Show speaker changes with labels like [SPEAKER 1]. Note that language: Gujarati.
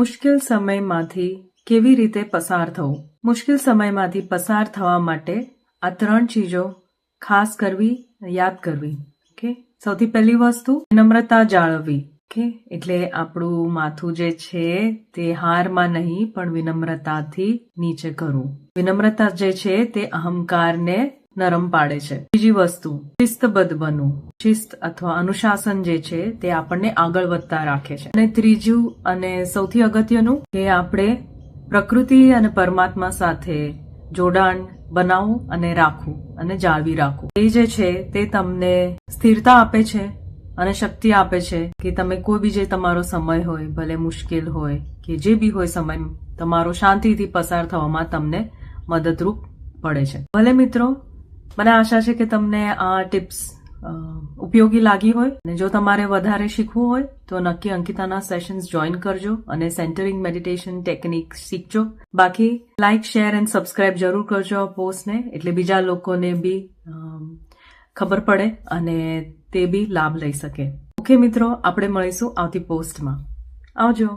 [SPEAKER 1] મુશ્કેલ સમયમાંથી કેવી રીતે પસાર થવું? મુશ્કેલ સમયમાંથી પસાર થવા માટે આ ત્રણ ચીજો ખાસ કરવી, યાદ કરવી, ઓકે? સૌથી પહેલી વસ્તુ, નમ્રતા જાળવવી, ઓકે? એટલે આપણું માથું જે છે તે હારમાં નહીં, પણ વિનમ્રતાથી નીચે કરવું. વિનમ્રતા જે છે તે અહંકારને નરમ પાડે છે. બીજી વસ્તુ, શિસ્તબદ્ધ બનવું. શિસ્ત અથવા અનુશાસન જે છે, તે આપણને આગળ વધતા રાખે છે. અને ત્રીજું અને સૌથી અગત્યનું, કે આપણે પ્રકૃતિ અને પરમાત્મા સાથે જોડાણ બનાવવું અને રાખવું અને જાળવી રાખવું. એ જે છે, તે તમને સ્થિરતા આપે છે અને શક્તિ આપે છે કે તમે કોઈ બી જે તમારો સમય હોય, ભલે મુશ્કેલ હોય કે જે બી હોય સમય, તમારો શાંતિથી પસાર થવામાં તમને મદદરૂપ પડે છે. ભલે મિત્રો મને આશા છે કે તમને આ ટિપ્સ ઉપયોગી લાગી હોય અને જો તમારે વધારે શીખવું હોય તો નક્કી અંકિતાના સેશન્સ જોઈન કરજો અને સેન્ટરિંગ મેડિટેશન ટેકનિક શીખજો. બાકી લાઇક શેર એન્ડ સબસ્ક્રાઇબ જરૂર કરજો આ પોસ્ટને, એટલે બીજા લોકોને બી ખબર પડે અને તે બી લાભ લઈ શકે. ઓકે મિત્રો, આપણે મળીશું આવતી પોસ્ટમાં. આવજો.